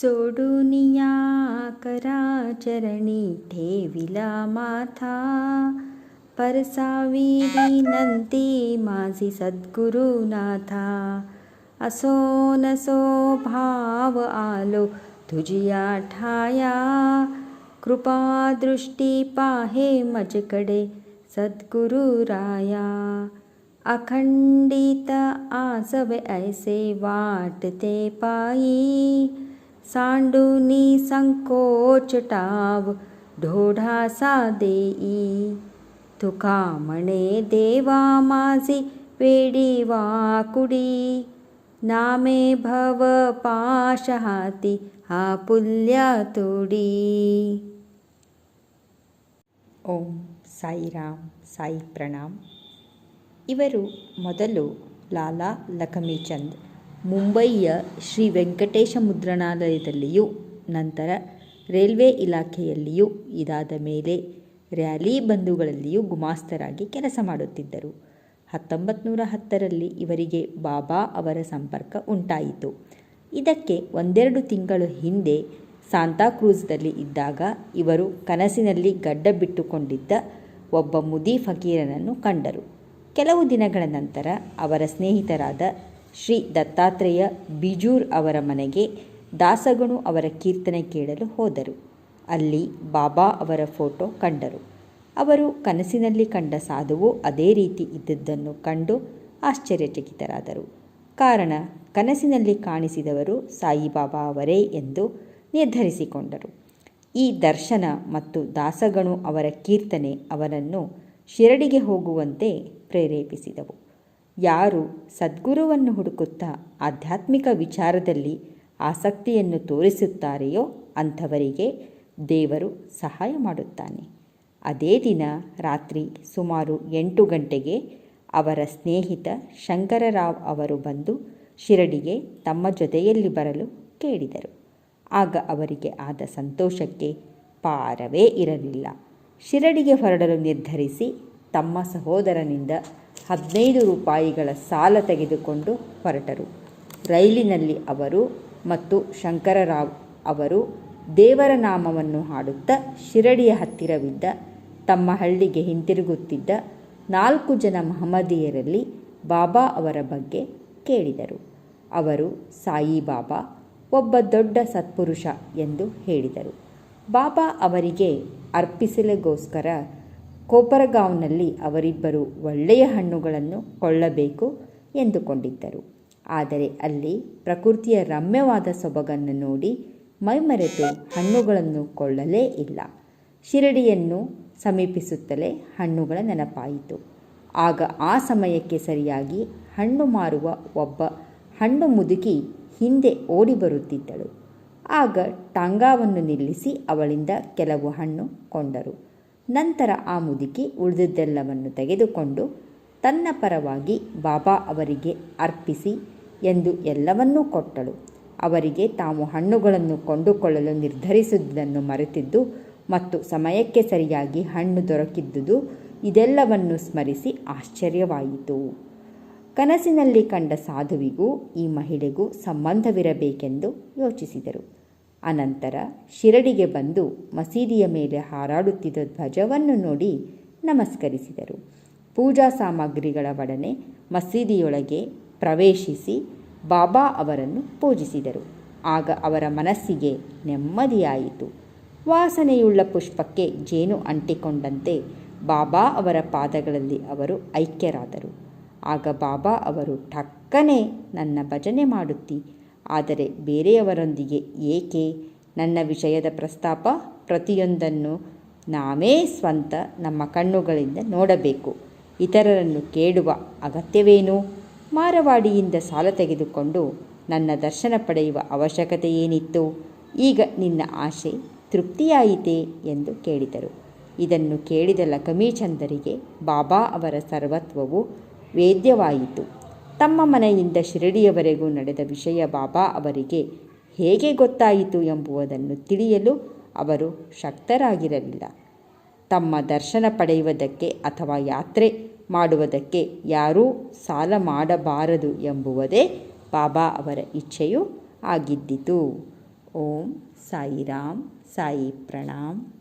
सोडूनिया कराचरणी ठेविला माथा. परसावी विनंती माझी सद्गुरुनाथा असो नसो भाव आलो तुझिया ठाया कृपादृष्टी पाहे मजकडे सद्गुरुराया अखंडित आसवे ऐसे वाटते पायी. सांडूनी संकोच टाव ढोढासा देई तुका म्हणे देवा माझी वेडी वाकुडी नामे भव पाश हाती हा पुल्य तोडी ಓಂ ಸಾಯಿರಾಮ್ ಸಾಯಿ ಪ್ರಣಾಮ್ ಇವರು ಮೊದಲು ಲಾಲಾ ಲಖಮೀಚಂದ್ ಮುಂಬಯಿಯ ಶ್ರೀ ವೆಂಕಟೇಶ ಮುದ್ರಣಾಲಯದಲ್ಲಿಯೂ ನಂತರ ರೈಲ್ವೆ ಇಲಾಖೆಯಲ್ಲಿಯೂ ಇದಾದ ಮೇಲೆ ರ್ಯಾಲಿ ಬಂಧುಗಳಲ್ಲಿಯೂ ಗುಮಾಸ್ತರಾಗಿ ಕೆಲಸ ಮಾಡುತ್ತಿದ್ದರು. ಹತ್ತೊಂಬತ್ತು ನೂರ ಹತ್ತರಲ್ಲಿ ಇವರಿಗೆ ಬಾಬಾ ಅವರ ಸಂಪರ್ಕ ಉಂಟಾಯಿತು. ಇದಕ್ಕೆ ಒಂದೆರಡು ತಿಂಗಳು ಹಿಂದೆ ಸಾಂತಾಕ್ರೂಜ್ದಲ್ಲಿ ಇದ್ದಾಗ ಇವರು ಕನಸಿನಲ್ಲಿ ಗಡ್ಡ ಬಿಟ್ಟುಕೊಂಡಿದ್ದ ಒಬ್ಬ ಮುದಿ ಫಕೀರನನ್ನು ಕಂಡರು. ಕೆಲವು ದಿನಗಳ ನಂತರ ಅವರ ಸ್ನೇಹಿತರಾದ ಶ್ರೀ ದತ್ತಾತ್ರೇಯ ಬಿಜೂರ್ ಅವರ ಮನೆಗೆ ದಾಸಗಣು ಅವರ ಕೀರ್ತನೆ ಕೇಳಲು ಹೋದರು. ಅಲ್ಲಿ ಬಾಬಾ ಅವರ ಫೋಟೋ ಕಂಡರು. ಅವರು ಕನಸಿನಲ್ಲಿ ಕಂಡ ಸಾಧುವು ಅದೇ ರೀತಿ ಇದ್ದದ್ದನ್ನು ಕಂಡು ಆಶ್ಚರ್ಯಚಕಿತರಾದರು. ಕಾರಣ, ಕನಸಿನಲ್ಲಿ ಕಾಣಿಸಿದವರು ಸಾಯಿಬಾಬಾ ಅವರೇ ಎಂದು ನಿರ್ಧರಿಸಿಕೊಂಡರು. ಈ ದರ್ಶನ ಮತ್ತು ದಾಸಗಣು ಅವರ ಕೀರ್ತನೆ ಅವರನ್ನು ಶಿರಡಿಗೆ ಹೋಗುವಂತೆ ಪ್ರೇರೇಪಿಸಿದವು. ಯಾರು ಸದ್ಗುರುವನ್ನು ಹುಡುಕುತ್ತಾ ಆಧ್ಯಾತ್ಮಿಕ ವಿಚಾರದಲ್ಲಿ ಆಸಕ್ತಿಯನ್ನು ತೋರಿಸುತ್ತಾರೆಯೋ ಅಂಥವರಿಗೆ ದೇವರು ಸಹಾಯ ಮಾಡುತ್ತಾನೆ. ಅದೇ ದಿನ ರಾತ್ರಿ ಸುಮಾರು ಎಂಟು ಗಂಟೆಗೆ ಅವರ ಸ್ನೇಹಿತ ಶಂಕರರಾವ್ ಅವರು ಬಂದು ಶಿರಡಿಗೆ ತಮ್ಮ ಜೊತೆಯಲ್ಲಿ ಬರಲು ಕೇಳಿದರು. ಆಗ ಅವರಿಗೆ ಆದ ಸಂತೋಷಕ್ಕೆ ಪಾರವೇ ಇರಲಿಲ್ಲ. ಶಿರಡಿಗೆ ಹೊರಡಲು ನಿರ್ಧರಿಸಿ ತಮ್ಮ ಸಹೋದರನಿಂದ ಹದಿನೈದು ರೂಪಾಯಿಗಳ ಸಾಲ ತೆಗೆದುಕೊಂಡು ಹೊರಟರು. ರೈಲಿನಲ್ಲಿ ಅವರು ಮತ್ತು ಶಂಕರರಾವ್ ಅವರು ದೇವರ ನಾಮವನ್ನು ಹಾಡುತ್ತಾ ಶಿರಡಿಯ ಹತ್ತಿರವಿದ್ದ ತಮ್ಮ ಹಳ್ಳಿಗೆ ಹಿಂತಿರುಗುತ್ತಿದ್ದ ನಾಲ್ಕು ಜನ ಮಹಮ್ಮದಿಯರಲ್ಲಿ ಬಾಬಾ ಅವರ ಬಗ್ಗೆ ಕೇಳಿದರು. ಅವರು ಸಾಯಿಬಾಬಾ ಒಬ್ಬ ದೊಡ್ಡ ಸತ್ಪುರುಷ ಎಂದು ಹೇಳಿದರು. ಬಾಬಾ ಅವರಿಗೆ ಅರ್ಪಿಸಲಿಗೋಸ್ಕರ ಕೋಪರಗಾಂವ್ನಲ್ಲಿ ಅವರಿಬ್ಬರು ಒಳ್ಳೆಯ ಹಣ್ಣುಗಳನ್ನು ಕೊಳ್ಳಬೇಕು ಎಂದುಕೊಂಡಿದ್ದರು. ಆದರೆ ಅಲ್ಲಿ ಪ್ರಕೃತಿಯ ರಮ್ಯವಾದ ಸೊಬಗನ್ನು ನೋಡಿ ಮೈಮರೆತು ಹಣ್ಣುಗಳನ್ನು ಕೊಳ್ಳಲೇ ಇಲ್ಲ. ಶಿರಡಿಯನ್ನು ಸಮೀಪಿಸುತ್ತಲೇ ಹಣ್ಣುಗಳ ನೆನಪಾಯಿತು. ಆಗ ಆ ಸಮಯಕ್ಕೆ ಸರಿಯಾಗಿ ಹಣ್ಣು ಮಾರುವ ಒಬ್ಬ ಹಣ್ಣು ಮುದುಕಿ ಹಿಂದೆ ಓಡಿ ಬರುತ್ತಿದ್ದಳು. ಆಗ ಟಾಂಗಾವನ್ನು ನಿಲ್ಲಿಸಿ ಅವಳಿಂದ ಕೆಲವು ಹಣ್ಣು ಕೊಂಡರು. ನಂತರ ಆ ಮುದುಕಿ ಉಳಿದಿದ್ದೆಲ್ಲವನ್ನು ತೆಗೆದುಕೊಂಡು ತನ್ನ ಪರವಾಗಿ ಬಾಬಾ ಅವರಿಗೆ ಅರ್ಪಿಸಿ ಎಂದು ಎಲ್ಲವನ್ನೂ ಕೊಟ್ಟಳು. ಅವರಿಗೆ ತಾವು ಹಣ್ಣುಗಳನ್ನು ಕೊಂಡುಕೊಳ್ಳಲು ನಿರ್ಧರಿಸಿದ್ದನ್ನು ಮರೆತಿದ್ದು ಮತ್ತು ಸಮಯಕ್ಕೆ ಸರಿಯಾಗಿ ಹಣ್ಣು ದೊರಕಿದ್ದುದು ಇದೆಲ್ಲವನ್ನು ಸ್ಮರಿಸಿ ಆಶ್ಚರ್ಯವಾಯಿತು. ಕನಸಿನಲ್ಲಿ ಕಂಡ ಸಾಧುವಿಗೂ ಈ ಮಹಿಳೆಗೂ ಸಂಬಂಧವಿರಬೇಕೆಂದು ಯೋಚಿಸಿದರು. ಅನಂತರ ಶಿರಡಿಗೆ ಬಂದು ಮಸೀದಿಯ ಮೇಲೆ ಹಾರಾಡುತ್ತಿದ್ದ ಧ್ವಜವನ್ನು ನೋಡಿ ನಮಸ್ಕರಿಸಿದರು. ಪೂಜಾ ಸಾಮಗ್ರಿಗಳ ಒಡನೆ ಮಸೀದಿಯೊಳಗೆ ಪ್ರವೇಶಿಸಿ ಬಾಬಾ ಅವರನ್ನು ಪೂಜಿಸಿದರು. ಆಗ ಅವರ ಮನಸ್ಸಿಗೆ ನೆಮ್ಮದಿಯಾಯಿತು. ವಾಸನೆಯುಳ್ಳ ಪುಷ್ಪಕ್ಕೆ ಜೇನು ಅಂಟಿಕೊಂಡಂತೆ ಬಾಬಾ ಅವರ ಪಾದಗಳಲ್ಲಿ ಅವರು ಐಕ್ಯರಾದರು. ಆಗ ಬಾಬಾ ಅವರು ಠಕ್ಕನೆ ನನ್ನ ಭಜನೆ ಮಾಡುತ್ತಿ ಆದರೆ ಬೇರೆಯವರೊಂದಿಗೆ ಏಕೆ? ನನ್ನ ವಿಷಯದ ಪ್ರಸ್ತಾಪ ಪ್ರತಿಯೊಂದನ್ನು ನಾವೇ ಸ್ವಂತ ನಮ್ಮ ಕಣ್ಣುಗಳಿಂದ ನೋಡಬೇಕು. ಇತರರನ್ನು ಕೇಳುವ ಅಗತ್ಯವೇನು? ಮಾರವಾಡಿಯಿಂದ ಸಾಲ ತೆಗೆದುಕೊಂಡು ನನ್ನ ದರ್ಶನ ಪಡೆಯುವ ಅವಶ್ಯಕತೆ ಏನಿತ್ತು? ಈಗ ನಿನ್ನ ಆಶೆ ತೃಪ್ತಿಯಾಯಿತೆ ಎಂದು ಕೇಳಿದರು. ಇದನ್ನು ಕೇಳಿದ ಲಕಮೀಚಂದರಿಗೆ ಬಾಬಾ ಅವರ ಸರ್ವತ್ವವು ವೇದ್ಯವಾಯಿತು. ತಮ್ಮ ಮನೆಯಿಂದ ಶಿರಡಿಯವರೆಗೂ ನಡೆದ ವಿಷಯ ಬಾಬಾ ಅವರಿಗೆ ಹೇಗೆ ಗೊತ್ತಾಯಿತು ಎಂಬುದನ್ನು ತಿಳಿಯಲು ಅವರು ಶಕ್ತರಾಗಿರಲಿಲ್ಲ. ತಮ್ಮ ದರ್ಶನ ಪಡೆಯುವುದಕ್ಕೆ ಅಥವಾ ಯಾತ್ರೆ ಮಾಡುವುದಕ್ಕೆ ಯಾರೂ ಸಾಲ ಮಾಡಬಾರದು ಎಂಬುವುದೇ ಬಾಬಾ ಅವರ ಇಚ್ಛೆಯೂ ಆಗಿದ್ದಿತು. ಓಂ ಸಾಯಿರಾಮ್, ಸಾಯಿ ಪ್ರಣಾಮ್.